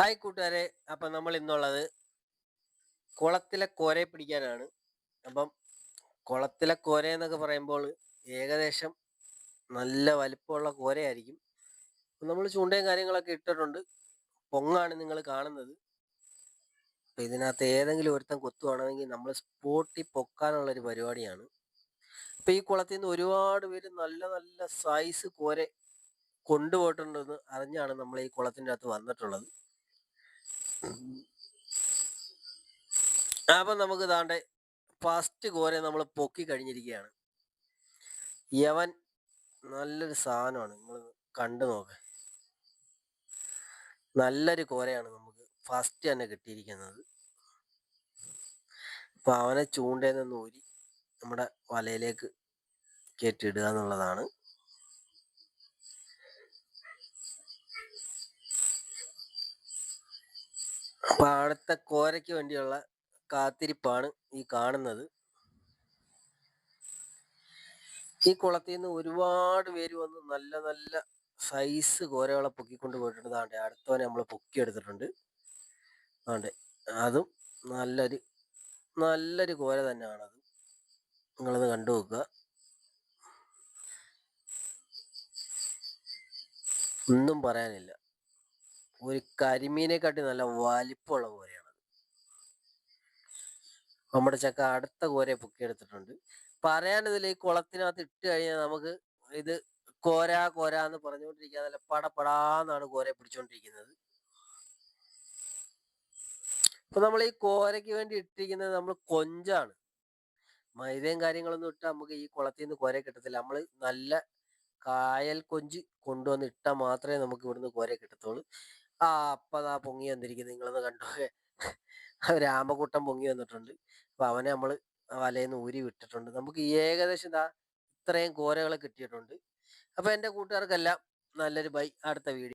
Hi കൂട്ടുകാരെ. അപ്പം നമ്മൾ ഇന്നുള്ളത് കുളത്തിലെ കോരയെ പിടിക്കാനാണ്. അപ്പം കുളത്തിലെ കോര എന്നൊക്കെ പറയുമ്പോൾ ഏകദേശം നല്ല വലിപ്പമുള്ള കോരയായിരിക്കും. നമ്മൾ ചൂണ്ടയും കാര്യങ്ങളൊക്കെ ഇട്ടിട്ടുണ്ട്. പൊങ്ങാണ് നിങ്ങൾ കാണുന്നത്. അപ്പം ഇതിനകത്ത് ഏതെങ്കിലും ഒരുത്തം കൊത്തുവാണെങ്കിൽ നമ്മൾ സ്പോട്ടി പൊക്കാനുള്ള ഒരു പരിപാടിയാണ്. അപ്പം ഈ കുളത്തിൽ നിന്ന് ഒരുപാട് പേര് നല്ല നല്ല സൈസ് കോര കൊണ്ടുപോയിട്ടുണ്ടെന്ന് അറിഞ്ഞാണ് നമ്മൾ ഈ കുളത്തിന്റെ അകത്ത് വന്നിട്ടുള്ളത്. അപ്പം നമുക്ക് താണ്ടെ ഫസ്റ്റ് കോരെ നമ്മൾ പൊക്കി കഴിഞ്ഞിരിക്കുകയാണ് യവൻ നല്ലൊരു സാധനമാണ്. നിങ്ങൾ കണ്ടു നോക്ക. നല്ലൊരു കോരയാണ് നമുക്ക് ഫസ്റ്റ് തന്നെ കിട്ടിയിരിക്കുന്നത്. അപ്പൊ അവനെ ചൂണ്ടയിൽ നിന്ന് ഊരി നമ്മുടെ വലയിലേക്ക് കയറ്റിയിടുക എന്നുള്ളതാണ്. അപ്പൊ അടുത്ത കോരയ്ക്ക് വേണ്ടിയുള്ള കാത്തിരിപ്പാണ് ഈ കാണുന്നത്. ഈ കുളത്തിൽ നിന്ന് ഒരുപാട് പേര് വന്ന് നല്ല നല്ല സൈസ് കോരകളെ പൊക്കിക്കൊണ്ട് പോയിട്ടുണ്ട്. താണ്ടെ അടുത്തവനെ നമ്മൾ പൊക്കിയെടുത്തിട്ടുണ്ട്. ആണ്ടെ അതും നല്ലൊരു നല്ലൊരു കോര തന്നെയാണ് അത്. നിങ്ങളത് കണ്ടു നോക്കുക. ഒന്നും പറയാനില്ല. ഒരു കരിമീനെക്കാട്ടി നല്ല വലിപ്പമുള്ള കോരയാണ് നമ്മുടെ ചക്ക അടുത്ത കോരയെ പൊക്കിയെടുത്തിട്ടുണ്ട്. പറയാനിതിൽ ഈ കുളത്തിനകത്ത് ഇട്ട് കഴിഞ്ഞാൽ നമുക്ക് ഇത് കോര കോര എന്ന് പറഞ്ഞുകൊണ്ടിരിക്കുക നല്ല പടപടാന്നാണ് കോരയെ പിടിച്ചോണ്ടിരിക്കുന്നത്. അപ്പൊ നമ്മൾ ഈ കോരയ്ക്ക് വേണ്ടി ഇട്ടിരിക്കുന്നത് നമ്മൾ കൊഞ്ചാണ്. മൈദയും കാര്യങ്ങളൊന്നും ഇട്ട് നമുക്ക് ഈ കുളത്തിൽ നിന്ന് കോര കിട്ടത്തില്ല. നമ്മൾ നല്ല കായൽ കൊഞ്ച് കൊണ്ടുവന്ന് ഇട്ടാൽ മാത്രമേ നമുക്ക് ഇവിടുന്ന് കോര കിട്ടത്തുള്ളൂ. ആ അപ്പതാ പൊങ്ങി വന്നിരിക്കുന്നത് നിങ്ങളൊന്ന് കണ്ടു? രാമകൂട്ടം പൊങ്ങി വന്നിട്ടുണ്ട്. അപ്പൊ അവനെ നമ്മൾ വലയിൽ ഊരി വിട്ടിട്ടുണ്ട്. നമുക്ക് ഏകദേശം ഇതാ ഇത്രയും കോരകളെ കിട്ടിയിട്ടുണ്ട്. അപ്പൊ എന്റെ കൂട്ടുകാർക്കെല്ലാം നല്ലൊരു ബൈ. അടുത്ത വീഡിയോ